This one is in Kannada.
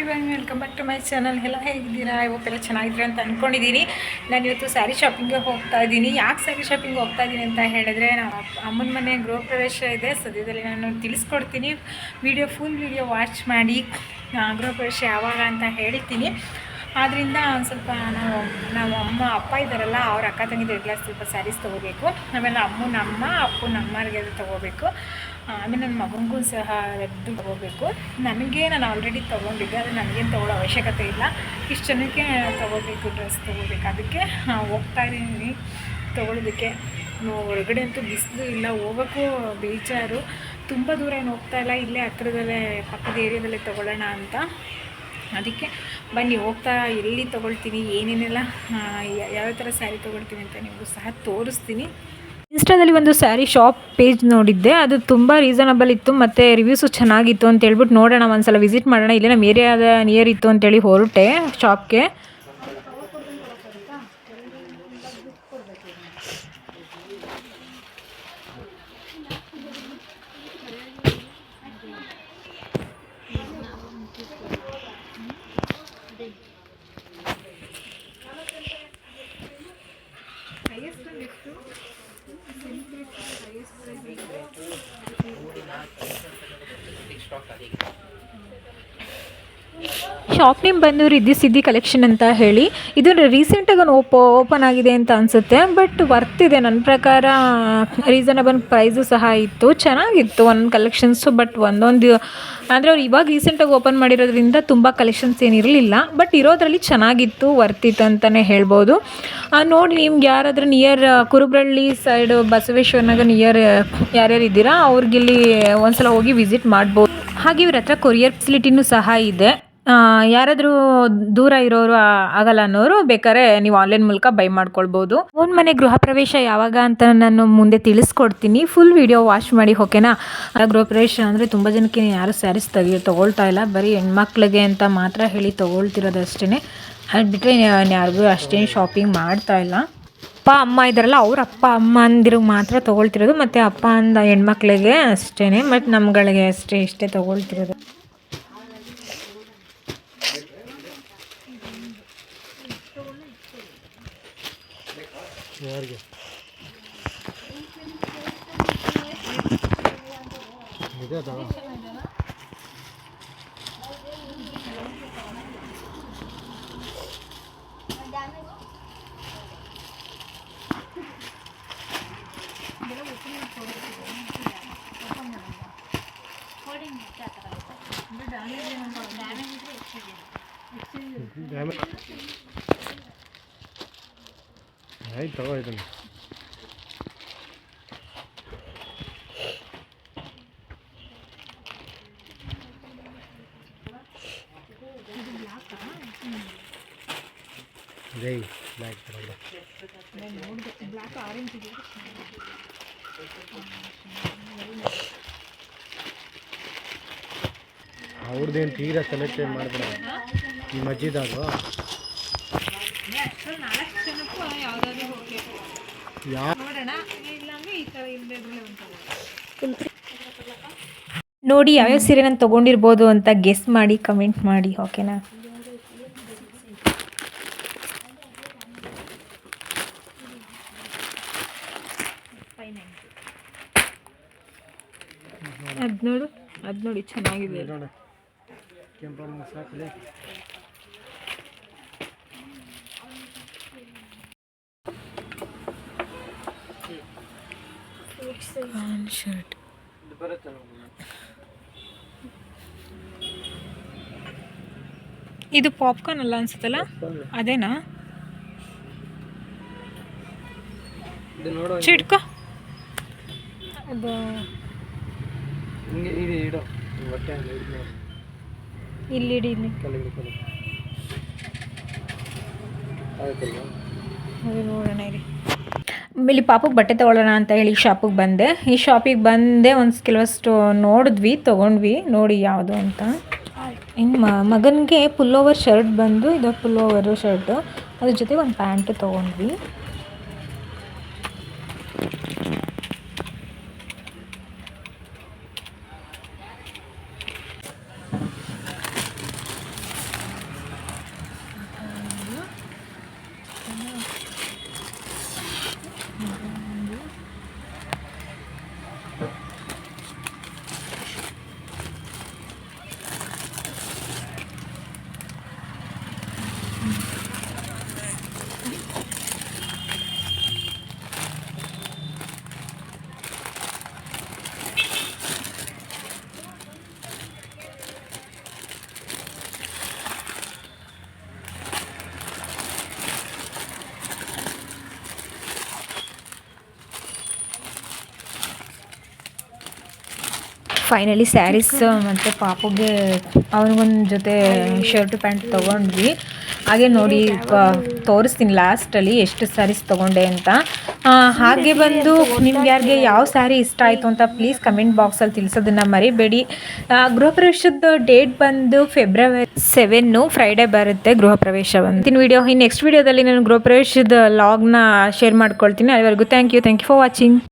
Even welcome back to my channel ಎಲ್ಲ ಹೇಗಿದ್ದೀರಾ? ಇವತ್ತೆಲ್ಲ ಚೆನ್ನಾಗಿದ್ದೀರಾ ಅಂತ ಅಂದ್ಕೊಂಡಿದ್ದೀನಿ ನಾನು ಇವತ್ತು ಸ್ಯಾರಿ ಶಾಪಿಂಗ್ಗೆ ಹೋಗ್ತಾ ಇದ್ದೀನಿ. ಯಾಕೆ ಸ್ಯಾರಿ ಶಾಪಿಂಗ್ ಹೋಗ್ತಾ ಇದ್ದೀನಿ ಅಂತ ಹೇಳಿದ್ರೆ, ನಮ್ಮ ಅಮ್ಮನ ಮನೆ ಗೃಹ ಪ್ರವೇಶ ಇದೆ. ಸದ್ಯದಲ್ಲಿ ನಾನು ತಿಳಿಸ್ಕೊಡ್ತೀನಿ. ವಿಡಿಯೋ ಫುಲ್ ವಿಡಿಯೋ ವಾಚ್ ಮಾಡಿ ಗೃಹ ಪ್ರವೇಶ ಯಾವಾಗ ಅಂತ ಹೇಳ್ತೀನಿ. ಆದ್ದರಿಂದ ಒಂದು ಸ್ವಲ್ಪ ನಾವು ನಮ್ಮ ಅಮ್ಮ, ಅಪ್ಪ ಇದ್ದಾರಲ್ಲ, ಅವ್ರ ಅಕ್ಕ ತಂಗಿದ್ರೆಲ್ಲ ಸ್ವಲ್ಪ ಸ್ಯಾರೀಸ್ ತೊಗೋಬೇಕು. ಆಮೇಲೆ ಅಮ್ಮನ ಅಮ್ಮ ಅಪ್ಪು ನಮ್ಮರಿಗೆ ತೊಗೋಬೇಕು. ಆಮೇಲೆ ನನ್ನ ಮಗನಿಗೂ ಸಹ ರೆಡ್ ತೊಗೋಬೇಕು. ನನಗೆ ನಾನು ಆಲ್ರೆಡಿ ತೊಗೊಂಡಿದ್ದೆ, ಆದರೆ ನನಗೇನು ತೊಗೊಳ್ಳೋ ಅವಶ್ಯಕತೆ ಇಲ್ಲ. ಇಷ್ಟು ಜನಕ್ಕೆ ತೊಗೋಬೇಕು ಡ್ರೆಸ್ ತೊಗೋಬೇಕು. ಅದಕ್ಕೆ ಹೋಗ್ತಾ ಇದ್ದೀನಿ. ತೊಗೊಳೋದಕ್ಕೆ ಹೊರಗಡೆ ಅಂತೂ ಬಿಸಿಲು ಇಲ್ಲ. ಹೋಗೋಕ್ಕೂ ಬೇಜಾರು. ತುಂಬ ದೂರ ಏನು ಹೋಗ್ತಾ ಇಲ್ಲ. ಇಲ್ಲೇ ಹತ್ರದಲ್ಲೇ, ಪಕ್ಕದ ಏರಿಯಾದಲ್ಲೇ ತೊಗೊಳ್ಳೋಣ ಅಂತ. ಅದಕ್ಕೆ ಬನ್ನಿ, ಹೋಗ್ತಾ ಎಲ್ಲಿ ತೊಗೊಳ್ತೀನಿ, ಏನೇನೆಲ್ಲ ಯಾವ ಥರ ಸ್ಯಾರಿ ತೊಗೊಳ್ತೀನಿ ಅಂತ ನಿಮಗೂ ಸಹ ತೋರಿಸ್ತೀನಿ. ಇನ್ಸ್ಟಾದಲ್ಲಿ ಒಂದು ಸ್ಯಾರಿ ಶಾಪ್ ಪೇಜ್ ನೋಡಿದ್ದೆ. ಅದು ತುಂಬ ರೀಸನಬಲ್ ಇತ್ತು, ಮತ್ತು ರಿವ್ಯೂಸು ಚೆನ್ನಾಗಿತ್ತು ಅಂತ ಹೇಳ್ಬಿಟ್ಟು ನೋಡೋಣ ಒಂದ್ಸಲ ವಿಸಿಟ್ ಮಾಡೋಣ. ಇಲ್ಲೇ ನಮ್ಮ ಏರಿಯಾದ ನಿಯರ್ ಇತ್ತು ಅಂತೇಳಿ ಹೊರಟೆ ಶಾಪ್ಗೆ ಶಾಪ್ ನೇಮ್ ಬಂದು ರಿದ್ದಿ ಸಿದ್ದಿ ಕಲೆಕ್ಷನ್ ಅಂತ ಹೇಳಿ. ಇದು ರೀಸೆಂಟಾಗಿ ಓಪೋ ಓಪನ್ ಆಗಿದೆ ಅಂತ ಅನಿಸುತ್ತೆ. ಬಟ್ ವರ್ತ್ ಇದೆ ನನ್ನ ಪ್ರಕಾರ. ರೀಸನಬಲ್ ಪ್ರೈಸು ಸಹ ಇತ್ತು. ಚೆನ್ನಾಗಿತ್ತು ಒಂದು ಕಲೆಕ್ಷನ್ಸು ಬಟ್ ಒಂದೊಂದು ಅಂದರೆ ಅವ್ರು ಇವಾಗ ರೀಸೆಂಟಾಗಿ ಓಪನ್ ಮಾಡಿರೋದ್ರಿಂದ ತುಂಬ ಕಲೆಕ್ಷನ್ಸ್ ಏನಿರಲಿಲ್ಲ ಬಟ್ ಇರೋದ್ರಲ್ಲಿ ಚೆನ್ನಾಗಿತ್ತು ವರ್ತ್ ಇತ್ತು ಅಂತಲೇ ಹೇಳ್ಬೋದು. ನೋಡಿ ನಿಮ್ಗೆ ಯಾರಾದರೂ near Kurubarahalli side Basaveshwara Nagar near ಯಾರ್ಯಾರು ಇದ್ದೀರಾ? ಅವ್ರಿಗಿಲ್ಲಿ ಒಂದ್ಸಲ ಹೋಗಿ ವಿಸಿಟ್ ಮಾಡ್ಬೋದು. ಹಾಗೆ ಇವ್ರ ಹತ್ರ ಕೊರಿಯರ್ ಫೆಸಿಲಿಟಿನೂ ಸಹ ಇದೆ. ಯಾರಾದರೂ ದೂರ ಇರೋರು ಆಗಲ್ಲ ಅನ್ನೋರು ಬೇಕಾದ್ರೆ ನೀವು ಆನ್ಲೈನ್ ಮೂಲಕ ಬೈ ಮಾಡ್ಕೊಳ್ಬೋದು. ಓನ್ ಮನೆ ಗೃಹ ಪ್ರವೇಶ ಯಾವಾಗ ಅಂತ ನಾನು ಮುಂದೆ ತಿಳಿಸ್ಕೊಡ್ತೀನಿ. ಫುಲ್ ವಿಡಿಯೋ ವಾಚ್ ಮಾಡಿ ಓಕೆನಾ ಗೃಹ ಪ್ರವೇಶ ಅಂದರೆ ತುಂಬ ಜನಕ್ಕೆ ಯಾರು ಸ್ಯಾರೀಸ್ ತೆಗಿ, ತೊಗೊಳ್ತಾ ಇಲ್ಲ. ಬರೀ ಹೆಣ್ಮಕ್ಳಿಗೆ ಅಂತ ಮಾತ್ರ ಹೇಳಿ ತೊಗೊಳ್ತಿರೋದು ಅಷ್ಟೇ ಅದು ಬಿಟ್ಟರೆ ಯಾರಿಗೂ ಅಷ್ಟೇನು ಶಾಪಿಂಗ್ ಮಾಡ್ತಾ ಇಲ್ಲ. ಅಪ್ಪ, ಅಮ್ಮ ಇದ್ದಾರಲ್ಲ, ಅವ್ರ ಅಪ್ಪ, ಅಮ್ಮ ಅಂದಿರಿಗೆ ಮಾತ್ರ ತೊಗೊಳ್ತಿರೋದು. ಮತ್ತು ಅಪ್ಪ ಅಂದ ಹೆಣ್ಮಕ್ಳಿಗೆ ಅಷ್ಟೇ ಮತ್ತು ನಮ್ಗಳಿಗೆ ಅಷ್ಟೇ, ಇಷ್ಟೇ ತೊಗೊಳ್ತಿರೋದು. ಯಾರಿಗೆ ಇದೆ ತಗೋ ಡ್ಯಾಮೇಜ್ ಆಯ್ತು ತಗೋ ಇದನ್ನು ಜೈ ಬ್ಲ್ಯಾಕ್ ತಗೊಂಡು ಅವ್ರದ್ದೇನು ತೀರಾ ಸೆಲೆಕ್ಟ್ ಮಾಡಿಬಿಡ ನಿಮ್ಮ ಅಜ್ಜಿದಾಗ ನೋಡಿ ಯಾವ್ಯಾವ ಸೀರೆ ನಾನು ತಗೊಂಡಿರ್ಬೋದು ಅಂತ ಗೆಸ್ ಮಾಡಿ ಕಮೆಂಟ್ ಮಾಡಿ ಓಕೆನಾ ಅದು ನೋಡು, ಅದು ನೋಡಿ ಚೆನ್ನಾಗಿದೆ. ನೋಡ ಕೆಂಪು ಸಾಕಲಿ ಶರ್ಟ್ ಇದು ಪಾಪ್ಕಾರ್ನ್ ಅಲ್ಲ ಅನ್ಸುತ್ತಲ್ಲ ಅದೇನಾ ಇದು ನೋಡು ಚಿಟ್ಕೋ ಅದು ಹಿಂಗೆ ಇದು ಇಡು ಹೊಟ್ಟೆ ಹಂಗೆ ಇದು ನೋಡು ಇಲ್ಲಿ ಇಡಿ ಇಲ್ಲಿ ಕೆಳಗೆ ಕೆಳಗೆ ಆಯ್ತಲ್ವಾ ಅದು ನೋಡೋಣ ಇರಿ ಇಲ್ಲಿ ಪಾಪಕ್ಕೆ ಬಟ್ಟೆ ತೊಗೊಳ್ಳೋಣ ಅಂತ ಹೇಳಿ ಶಾಪಿಗೆ ಬಂದೆ. ಈ ಶಾಪಿಗೆ ಬಂದೆ ಒಂದು ಕೆಲವಷ್ಟು ನೋಡಿದ್ವಿ, ತೊಗೊಂಡ್ವಿ. ನೋಡಿ ಯಾವುದು ಅಂತ. ಇನ್ನು ಮಗನಿಗೆ ಪುಲ್ಲೋವರ್ ಶರ್ಟ್ ಬಂದು, ಇದು ಪುಲ್ಲೋವರು ಶರ್ಟು. ಅದ್ರ ಜೊತೆ ಒಂದು ಪ್ಯಾಂಟು ತೊಗೊಂಡ್ವಿ. ಫೈನಲಿ ಸ್ಯಾರೀಸ್ ಮತ್ತು ಪಾಪುಗೆ ಅವನಿಗೊಂದು ಜೊತೆ ಶರ್ಟು ಪ್ಯಾಂಟ್ ತೊಗೊಂಡ್ವಿ. ಹಾಗೆ ನೋಡಿ ತೋರಿಸ್ತೀನಿ ಲಾಸ್ಟಲ್ಲಿ ಎಷ್ಟು ಸ್ಯಾರೀಸ್ ತೊಗೊಂಡೆ ಅಂತ. ಹಾಗೆ ಬಂದು ನಿಮ್ಗೆ ಯಾರಿಗೆ ಯಾವ ಸ್ಯಾರಿ ಇಷ್ಟ ಆಯಿತು ಅಂತ ಪ್ಲೀಸ್ ಕಮೆಂಟ್ ಬಾಕ್ಸಲ್ಲಿ ತಿಳಿಸೋದನ್ನು ಮರಿಬೇಡಿ. ಗೃಹ ಪ್ರವೇಶದ ಡೇಟ್ ಬಂದು ಫೆಬ್ರವರಿ ಸೆವೆನ್ನು ಫ್ರೈಡೇ ಬರುತ್ತೆ ಗೃಹ ಪ್ರವೇಶ ಬಂದು ವಿಡಿಯೋ ಈ ನೆಕ್ಸ್ಟ್ ವಿಡಿಯೋದಲ್ಲಿ ನಾನು ಗೃಹ ಪ್ರವೇಶದ ಲಾಗ್ನ ಶೇರ್ ಮಾಡ್ಕೊಳ್ತೀನಿ. ಅಲ್ಲಿವರೆಗೂ thank you thank you for watching